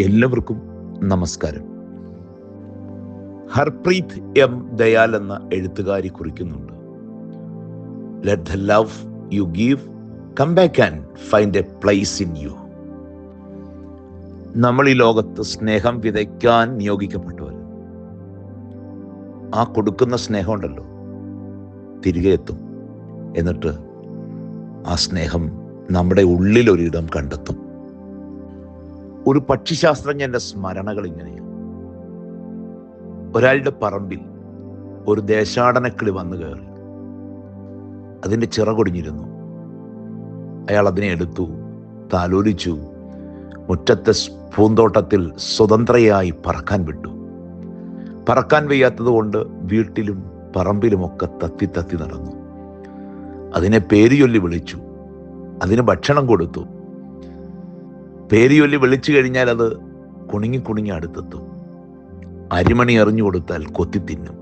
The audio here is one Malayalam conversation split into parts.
എല്ലാവർക്കും നമസ്കാരം. ഹർപ്രീത് എം ദയാൽ എന്ന എഴുത്തുകാരി കുറിക്കുന്നുണ്ട്. Let the love you give come back and find a place in you നമ്മൾ ഈ ലോകത്ത് സ്നേഹം വിതയ്ക്കാൻ നിയോഗിക്കപ്പെട്ടവർ. ആ കൊടുക്കുന്ന സ്നേഹമുണ്ടല്ലോ തിരികെ എത്തും. എന്നിട്ട് ആ സ്നേഹം നമ്മുടെ ഉള്ളിൽ ഒരിടം കണ്ടെത്തും. ഒരു പക്ഷിശാസ്ത്രജ്ഞന്റെ സ്മരണകൾ ഇങ്ങനെയാണ് ഒരാളുടെ പറമ്പിൽ ഒരു ദേശാടനക്കിളി വന്നു കയറി. അതിന്റെ ചിറകൊടിഞ്ഞിരുന്നു അയാൾ അതിനെ എടുത്തു താലോലിച്ചു മുറ്റത്തെ പൂന്തോട്ടത്തിൽ സ്വതന്ത്രയായി പറക്കാൻ വിട്ടു. പറക്കാൻ വയ്യാത്തതുകൊണ്ട് വീട്ടിലും പറമ്പിലുമൊക്കെ തത്തി തത്തി നടന്നു. അതിനെ പേര് ചൊല്ലി വിളിച്ചു. അതിന് ഭക്ഷണം കൊടുത്തു. പേരിയൊല്ലി വിളിച്ചു കഴിഞ്ഞാൽ അത് കുണുങ്ങി കുണുങ്ങി അടുത്തെത്തും. അരിമണി എറിഞ്ഞു കൊടുത്താൽ കൊത്തി തിന്നും.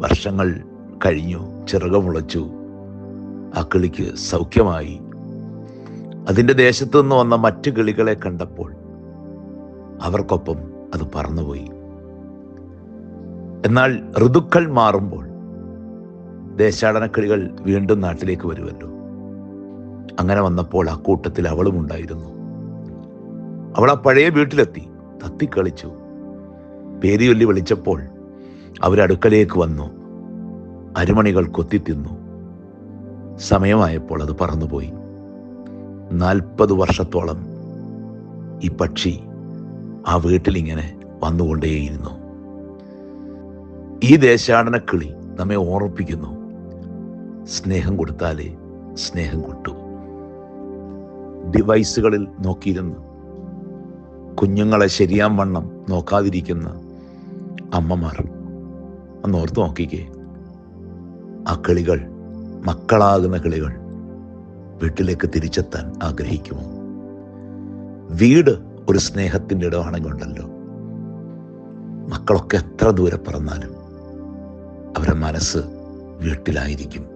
വർഷങ്ങൾ കഴിഞ്ഞു ചിറകമുളച്ചു ആ കിളിക്ക് സൗഖ്യമായി. അതിന്റെ ദേശത്തു നിന്ന് വന്ന മറ്റു കിളികളെ കണ്ടപ്പോൾ അവർക്കൊപ്പം അത് പറന്നുപോയി. എന്നാൽ ഋതുക്കൾ മാറുമ്പോൾ ദേശാടന കിളികൾ വീണ്ടും നാട്ടിലേക്ക് വരുമല്ലോ. അങ്ങനെ വന്നപ്പോൾ ആ കൂട്ടത്തിൽ അവളും ഉണ്ടായിരുന്നു. അവൾ ആ പഴയ വീട്ടിലെത്തി തത്തിക്കളിച്ചു. പേരിയൊല്ലി വിളിച്ചപ്പോൾ അവരടുക്കലേക്ക് വന്നു. അരുമണികൾ കൊത്തി തിന്നു. സമയമായപ്പോൾ അത് പറന്നുപോയി. നാൽപ്പത് വർഷത്തോളം ഈ പക്ഷി ആ വീട്ടിലിങ്ങനെ വന്നുകൊണ്ടേയിരുന്നു. ഈ ദേശാടന കിളി നമ്മെ ഓർമ്മിപ്പിക്കുന്നു. സ്നേഹം കൊടുത്താലേ സ്നേഹം കൊട്ടു. ഡിവൈസുകളിൽ നോക്കിയിരുന്ന് കുഞ്ഞുങ്ങളെ ശരിയാം വണ്ണം നോക്കാതിരിക്കുന്ന അമ്മമാർ അന്ന് ഓർത്ത് നോക്കിക്കേ. ആ കിളികൾ മക്കളാകുന്ന കിളികൾ വീട്ടിലേക്ക് തിരിച്ചെത്താൻ ആഗ്രഹിക്കുമോ? വീട് ഒരു സ്നേഹത്തിന്റെ ഇടമാണെങ്കിൽ ഉണ്ടല്ലോ. മക്കളൊക്കെ എത്ര ദൂരെ പറന്നാലും അവരുടെ മനസ്സ് വീട്ടിലായിരിക്കും.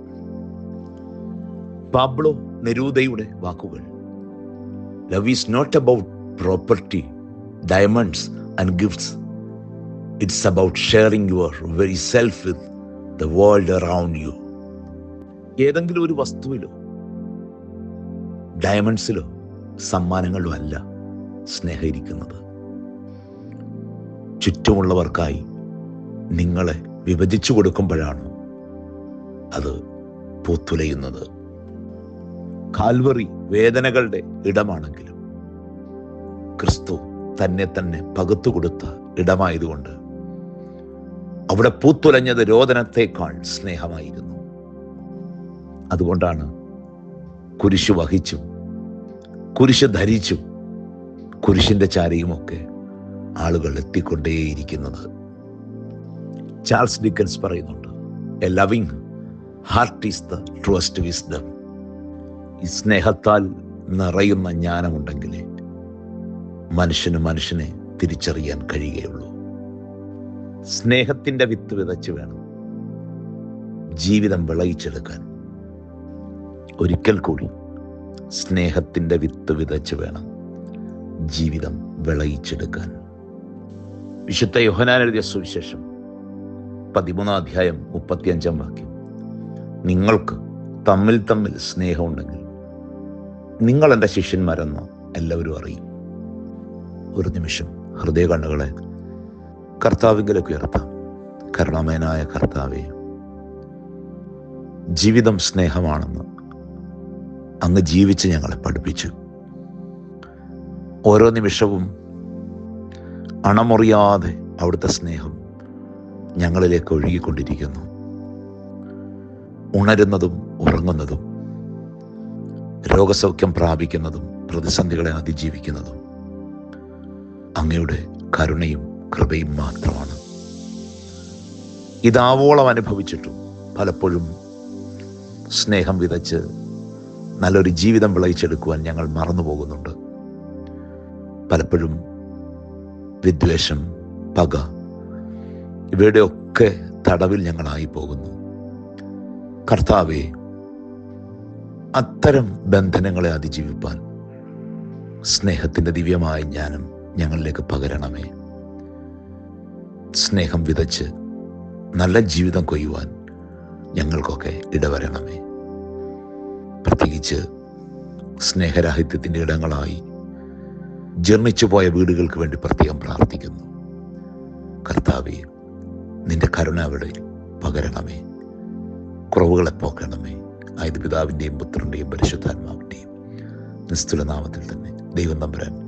പാബ്ലോ നെരൂദയുടെ വാക്കുകൾ love is not about property diamonds and gifts. It's about sharing your very self with the world around you. ഏതെങ്കിലും ഒരു വസ്തുവിലോ ഡയമണ്ട്സിലോ സമ്മാനങ്ങളിലോ അല്ല സ്നേഹരിക്കുന്നത് ചുറ്റുമുള്ളവർക്കായി നിങ്ങളെ വിഭജിച്ചു കൊടുക്കുമ്പോഴാണ് അത് പൂത്തുലയുന്നത് കാൽവറി വേദനകളുടെ ഇടമാണെങ്കിലും ക്രിസ്തു തന്നെ തന്നെ പകുത്തു കൊടുത്ത ഇടമായതുകൊണ്ട് അവിടെ പൂത്തുലഞ്ഞത് രോദനത്തെക്കാൾ സ്നേഹമായിരുന്നു. അതുകൊണ്ടാണ് കുരിശ് വഹിച്ചും കുരിശ് ധരിച്ചും കുരിശിന്റെ ചാരയുമൊക്കെ ആളുകൾ എത്തിക്കൊണ്ടേയിരിക്കുന്നത്. ചാൾസ് ഡിക്കൻസ് പറയുന്നുണ്ട് a loving heart is the truest wisdom ഈ സ്നേഹത്താൽ നിറയുന്ന ജ്ഞാനമുണ്ടെങ്കിലേ മനുഷ്യന് മനുഷ്യനെ തിരിച്ചറിയാൻ കഴിയുകയുള്ളൂ. സ്നേഹത്തിന്റെ വിത്ത് വിതച്ച് വേണം. ജീവിതം വിളയിച്ചെടുക്കാൻ. ഒരിക്കൽ കൂടി സ്നേഹത്തിന്റെ വിത്ത് വിതച്ച് വേണം ജീവിതം വിളയിച്ചെടുക്കാൻ. വിശുദ്ധ യോഹനാൻ എഴുതിയ സുവിശേഷം പതിമൂന്നാം അധ്യായം മുപ്പത്തിയഞ്ചാം വാക്യം. നിങ്ങൾക്ക് തമ്മിൽ തമ്മിൽ സ്നേഹമുണ്ടെങ്കിൽ നിങ്ങൾ എന്റെ ശിഷ്യന്മാരെന്ന് എല്ലാവരും അറിയും. ഒരു നിമിഷം ഹൃദയ കണ്ണുകളെ കർത്താവിങ്കിലേക്ക് ഉയർത്താം. കരുണാമയനായ കർത്താവെ ജീവിതം സ്നേഹമാണെന്ന് അങ്ങ് ജീവിച്ച് ഞങ്ങളെ പഠിപ്പിച്ചു. ഓരോ നിമിഷവും അണമുറിയാതെ അവിടുത്തെ സ്നേഹം ഞങ്ങളിലേക്ക് ഒഴുകിക്കൊണ്ടിരിക്കുന്നു. ഉണരുന്നതും ഉറങ്ങുന്നതും രോഗസൗഖ്യം പ്രാപിക്കുന്നതും പ്രതിസന്ധികളെ അതിജീവിക്കുന്നതും അങ്ങയുടെ കരുണയും കൃപയും മാത്രമാണ്. ഇതാവോളം അനുഭവിച്ചിട്ടും പലപ്പോഴും സ്നേഹം വിതച്ച് നല്ലൊരു ജീവിതം വിളയിച്ചെടുക്കുവാൻ ഞങ്ങൾ മറന്നു പോകുന്നുണ്ട്. പലപ്പോഴും വിദ്വേഷം പക ഇവയുടെയൊക്കെ തടവിൽ ഞങ്ങളായി പോകുന്നു. കർത്താവെ അത്തരം ബന്ധനങ്ങളെ അതിജീവിപ്പാൻ സ്നേഹത്തിന്റെ ദിവ്യമായ ജ്ഞാനം ഞങ്ങളിലേക്ക് പകരണമേ. സ്നേഹം വിതച്ച് നല്ല ജീവിതം കൊയ്യുവാൻ ഞങ്ങൾക്കൊക്കെ ഇടവരണമേ. പ്രത്യേകിച്ച് സ്നേഹരാഹിത്യത്തിന്റെ ഇടങ്ങളായി ജീർണിച്ചു പോയ വീടുകൾക്ക് വേണ്ടി പ്രത്യേകം പ്രാർത്ഥിക്കുന്നു. കർത്താവെ നിന്റെ കരുണ അവിടെ പകരണമേ. കുറവുകളെ പോക്കണമേ. ആയത് പിതാവിന്റെയും പുത്രന്റെയും പരിശുദ്ധാത്മാവിന്റെയും നിസ്തുല നാമത്തിൽ തന്നെ ദൈവം നമ്പരാൻ